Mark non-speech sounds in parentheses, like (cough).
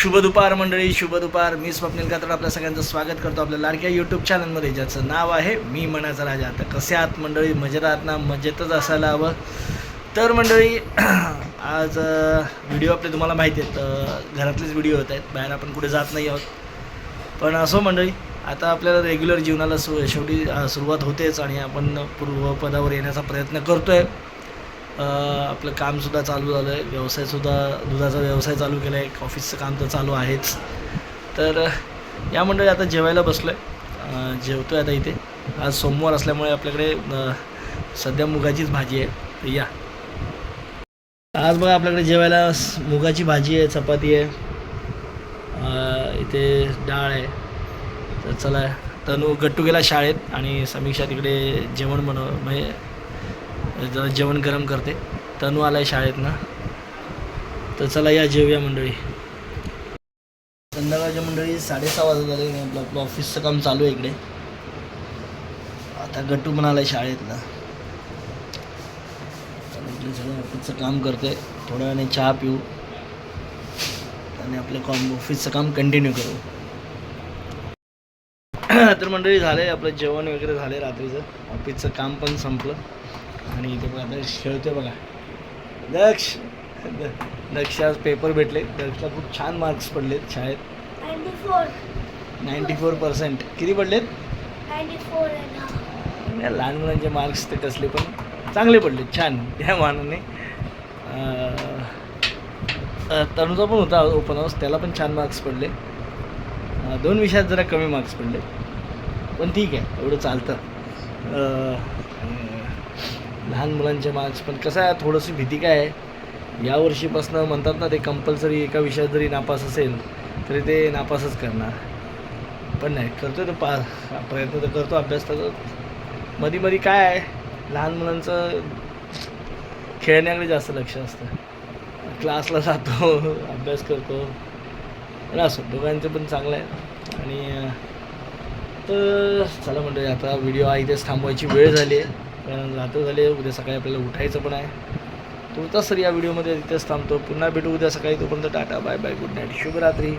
शुभ दुपार मंडळी शुभ दुपार. मी स्वप्नील कातड आपल्या सगळ्यांचं स्वागत करतो आपल्या लाडक्या यूट्यूब चॅनलमध्ये ज्याचं नाव आहे मी मनाचा राजा. आता कसे आहात मंडळी? मजेत आहात ना? मजेतच असायला हवं. तर मंडळी (clears throat) आज व्हिडिओ आपले तुम्हाला माहिती आहेत घरातलेच व्हिडिओ होत आहेत. बाहेर आपण कुठे जात नाही आहोत. पण असो मंडळी आता आपल्याला रेग्युलर जीवनाला सु शेवटी सुरुवात होतेच आणि आपण पूर्वपदावर येण्याचा प्रयत्न करतो आहे आपलं कामसुद्धा चालू झालं आहे व्यवसायसुद्धा दुधाचा व्यवसाय चालू केला आहे ऑफिसचं काम तर चालू आहेच. तर या मंडळी आता जेवायला बसलो आहे जेवतो आहे आता इथे. आज सोमवार असल्यामुळे आपल्याकडे सध्या मुगाचीच भाजी आहे. तर या. आज बघा आपल्याकडे जेवायला मुगाची भाजी आहे चपाती आहे. इथे डाळ आहे. तर चला तनू गट्टू गेला शाळेत आणि समीक्षा तिकडे जेवण बनव म्हणजे जरा जेवण गरम करते. तनू आला शाळेत ना तर चला या जेवूया मंडळी. संध्याकाळच्या मंडळी साडेसहा वाजत झाले आपलं आपलं ऑफिसचं काम चालू आहे इकडे. आता गट्टू पण आलाय शाळेत ना सगळं ऑफिसचं काम करते. थोड्या वेळाने चहा पिऊ. आणि आपलं कॉम ऑफिसचं काम कंटिन्यू करू. तर मंडळी झाले आपलं जेवण वगैरे झाले रात्रीचं. ऑफिसचं काम पण संपलं. आणि इथे बघा दक्ष खेळतोय बघा. दक्ष. दक्ष आज पेपर भेटले. दक्षला खूप छान मार्क्स पडलेत शाळेत. Ninety four ninety four percent किती पडलेत लहान मुलांचे मार्क्स ते कसले पण चांगले पडले छान. त्या मानाने. तनुजा पण होता ओपन हाऊस त्याला पण छान मार्क्स पडले. दोन विषयात जरा कमी मार्क्स पडले पण ठीक आहे. एवढं चालतं. लहान मुलांचे मार्क्स पण कसं आहे थोडंशी भीती काय आहे यावर्षीपासनं म्हणतात ना ते कंपल्सरी एका विषयात जरी नापास असेल तरी ते नापासच करणार. पण नाही करतो तर पा प्रयत्न तर करतो अभ्यास तर मधी मधी काय आहे लहान मुलांचं खेळण्याकडे जास्त लक्ष असतं. क्लासला जातो अभ्यास करतो. पण असो दोघांचं पण चांगलं आहे. आणि तर चला म्हणतो आता व्हिडिओ आहे इथेच थांबवायची वेळ झाली आहे. कारण रात्र झाली उद्या सकाळी आपल्याला उठायचं पण आहे. तुर्तास सर या व्हिडिओमध्ये तिथेच थांबतो. पुन्हा भेटू उद्या सकाळी. तोपर्यंत tata bye bye good night. शुभरात्री.